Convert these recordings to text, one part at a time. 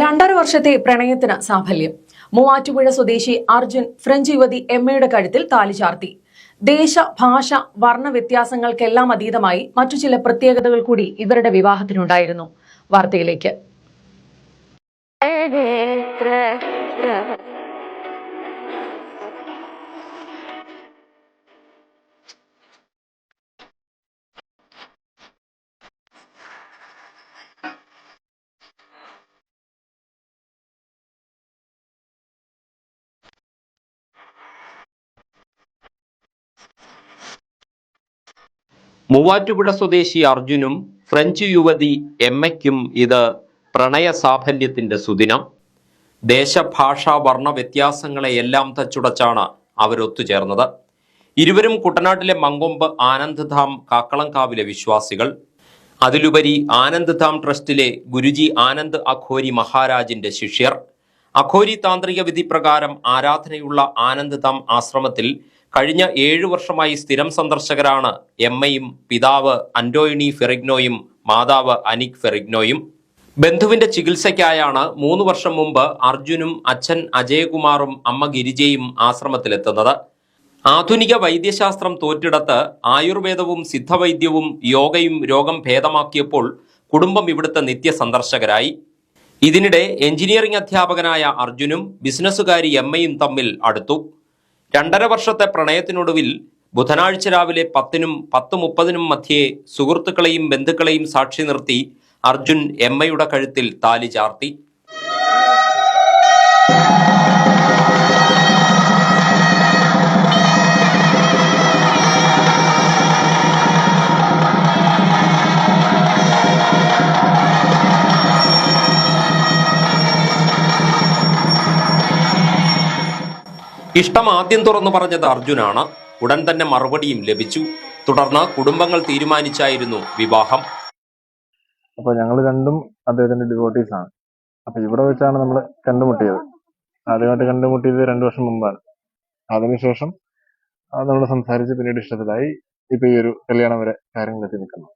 രണ്ടര വർഷത്തെ പ്രണയത്തിന് സാഫല്യം. മൂവാറ്റുപുഴ സ്വദേശി അർജുൻ ഫ്രഞ്ച് യുവതി എമ്മയുടെ കഴുത്തിൽ താലി ചാർത്തി. ദേശ ഭാഷ വർണ വ്യത്യാസങ്ങൾക്കെല്ലാം അതീതമായി മറ്റു ചില പ്രത്യേകതകൾ കൂടി ഇവരുടെ വിവാഹത്തിനുണ്ടായിരുന്നു. വാർത്തയിലേക്ക്. മൂവാറ്റുപുഴ സ്വദേശി അർജുനും ഫ്രഞ്ച് യുവതി എമ്മയ്ക്കും ഇത് പ്രണയ സാഫല്യത്തിന്റെ സുദിനം. ദേശഭാഷ വർണ വ്യത്യാസങ്ങളെയെല്ലാം തച്ചുടച്ചാണ് അവരൊത്തുചേർന്നത്. ഇരുവരും കുട്ടനാട്ടിലെ മങ്കൊമ്പ് ആനന്ദ് ധാം കാക്കളങ്കാവിലെ വിശ്വാസികൾ. അതിലുപരി ആനന്ദ് ധാം ട്രസ്റ്റിലെ ഗുരുജി ആനന്ദ് അഖോരി മഹാരാജിന്റെ ശിഷ്യർ. അഖോരി താന്ത്രിക വിധി പ്രകാരം ആരാധനയുള്ള ആനന്ദ് ധാം ആശ്രമത്തിൽ കഴിഞ്ഞ ഏഴു വർഷമായി സ്ഥിരം സന്ദർശകരാണ് എമ്മയും പിതാവ് അന്റോയിനി ഫെറിഗ്നോയും മാതാവ് അനിക് ഫെറിഗ്നോയും. ബന്ധുവിന്റെ ചികിത്സയ്ക്കായാണ് മൂന്ന് വർഷം മുമ്പ് അർജുനും അച്ഛൻ അജയകുമാറും അമ്മ ഗിരിജയും ആശ്രമത്തിലെത്തുന്നത്. ആധുനിക വൈദ്യശാസ്ത്രം തോറ്റിടത്ത് ആയുർവേദവും സിദ്ധവൈദ്യവും യോഗയും രോഗം ഭേദമാക്കിയപ്പോൾ കുടുംബം ഇവിടുത്തെ നിത്യ സന്ദർശകരായി ഇതിനിടെ എഞ്ചിനീയറിംഗ് അധ്യാപകനായ അർജുനും ബിസിനസ്സുകാരി എമ്മയും തമ്മിൽ അടുത്തു. രണ്ടര വർഷത്തെ പ്രണയത്തിനൊടുവിൽ ബുധനാഴ്ച രാവിലെ പത്തിനും പത്ത് മുപ്പതിനും മധ്യേ സുഹൃത്തുക്കളെയും ബന്ധുക്കളെയും സാക്ഷി നിർത്തി അർജുൻ എമ്മയുടെ കഴുത്തിൽ താലി ചാർത്തി. ഇഷ്ടം ആദ്യം തുറന്നു പറഞ്ഞത് അർജുനാണ്. ഉടൻ തന്നെ മറുപടിയും ലഭിച്ചു. തുടർന്ന് കുടുംബങ്ങൾ തീരുമാനിച്ചായിരുന്നു വിവാഹം. അപ്പൊ ഞങ്ങൾ രണ്ടും അദ്ദേഹത്തിന്റെ ഡിവോട്ടീസ് ആണ്. അപ്പൊ ഇവിടെ വെച്ചാണ് നമ്മൾ കണ്ടുമുട്ടിയത്. ആദ്യമായിട്ട് കണ്ടുമുട്ടിയത് രണ്ടു വർഷം മുമ്പാണ്. അതിനുശേഷം നമ്മൾ സംസാരിച്ച് പിന്നീട് ഇഷ്ടത്തിലായി. ഇപ്പൊ ഈ ഒരു കല്യാണം വരെ കാര്യങ്ങളെത്തി നിൽക്കുന്നു.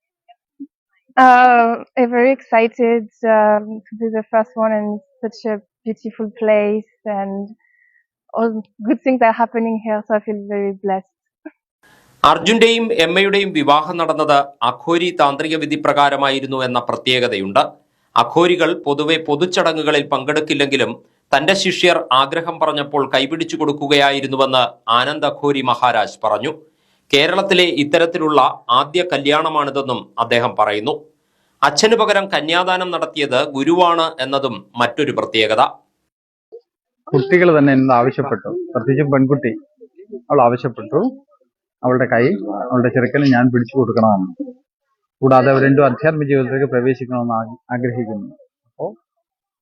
Uh, I'm very excited um, to be the first one in such a beautiful place, and good things are happening here. So I feel very blessed. അർജുന്റെയും എമ്മയുടെയും വിവാഹം നടന്നത് അഖോരി താന്ത്രിക വിധി പ്രകാരമായിരുന്നു എന്ന പ്രത്യേകതയുണ്ട് അഖോരികൾ പൊതുവെ പൊതുചടങ്ങുകളിൽ പങ്കെടുക്കില്ലെങ്കിലും തന്റെ ശിഷ്യർ ആഗ്രഹം പറഞ്ഞപ്പോൾ കൈപിടിച്ചു കൊടുക്കുകയായിരുന്നുവെന്ന് ആനന്ദ് അഖോരി മഹാരാജ് പറഞ്ഞു കേരളത്തിലെ ഇത്തരത്തിലുള്ള ആദ്യ കല്യാണമാണിതെന്നും അദ്ദേഹം പറയുന്നു അച്ഛനു പകരം കന്യാദാനം നടത്തിയത് ഗുരുവാണ് എന്നതും മറ്റൊരു പ്രത്യേകത കുട്ടികൾ തന്നെ എന്ത് ആവശ്യപ്പെട്ടു. പ്രത്യേകിച്ചും പെൺകുട്ടി. അവൾ ആവശ്യപ്പെട്ടു. അവളുടെ കൈ അവളുടെ ചെറുക്കന് ഞാൻ പിടിച്ചു കൊടുക്കണമെന്ന്. കൂടാതെ അവർ രണ്ടും ജീവിതത്തിലേക്ക് പ്രവേശിക്കണമെന്ന് ആഗ്രഹിക്കുന്നു. അപ്പോൾ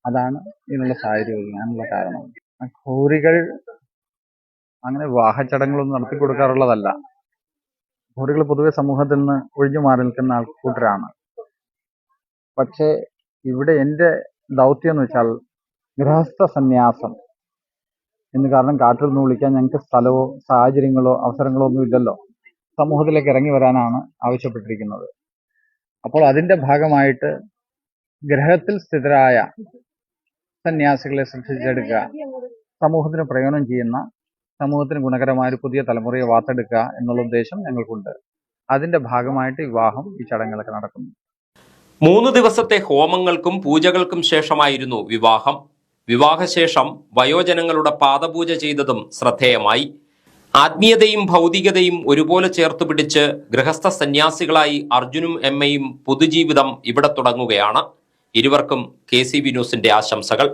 അതാണ് ഇതിനുള്ള സാഹചര്യം. ഒരുങ്ങാനുള്ള കാരണം. ഘോരികൾ അങ്ങനെ വിവാഹ ചടങ്ങുകളൊന്നും നടത്തി കൊടുക്കാറുള്ളതല്ല. ഘോരികൾ പൊതുവെ സമൂഹത്തിൽ നിന്ന് ഒഴിഞ്ഞു മാറി നിൽക്കുന്ന ആൾക്കൂട്ടരാണ്. പക്ഷേ ഇവിടെ എന്റെ ദൗത്യം എന്ന് വെച്ചാൽ ഗൃഹസ്ഥ സന്യാസം. എന്ന് കാരണം കാട്ടിൽ നിന്ന് വിളിക്കാൻ ഞങ്ങൾക്ക് സ്ഥലമോ സാഹചര്യങ്ങളോ അവസരങ്ങളോ ഒന്നും ഇല്ലല്ലോ. സമൂഹത്തിലേക്ക് ഇറങ്ങി വരാനാണ് ആവശ്യപ്പെട്ടിരിക്കുന്നത്. അപ്പോൾ അതിന്റെ ഭാഗമായിട്ട് ഗ്രഹത്തിൽ സ്ഥിതരായ സന്യാസികളെ സൃഷ്ടിച്ചെടുക്കുക സമൂഹത്തിന് പ്രയോജനം ചെയ്യുന്ന സമൂഹത്തിന് ഗുണകരമായ ഒരു പുതിയ തലമുറയെ വാർത്തെടുക്കുക എന്നുള്ള ഉദ്ദേശം ഞങ്ങൾക്കുണ്ട്. അതിന്റെ ഭാഗമായിട്ട് വിവാഹം ഈ ചടങ്ങുകളൊക്കെ നടക്കുന്നു. മൂന്ന് ദിവസത്തെ ഹോമങ്ങൾക്കും പൂജകൾക്കും ശേഷമായിരുന്നു വിവാഹം. വിവാഹശേഷം വയോജനങ്ങളുടെ പാദപൂജ ചെയ്തതും ശ്രദ്ധേയമായി. ആത്മീയതയും ഭൗതികതയും ഒരുപോലെ ചേർത്ത് പിടിച്ച് ഗൃഹസ്ഥ സന്യാസികളായി അർജുനും എമ്മയും പൊതുജീവിതം ഇവിടെ തുടങ്ങുകയാണ്. ഇരുവർക്കും കെ സി ബി ന്യൂസിന്റെ ആശംസകൾ.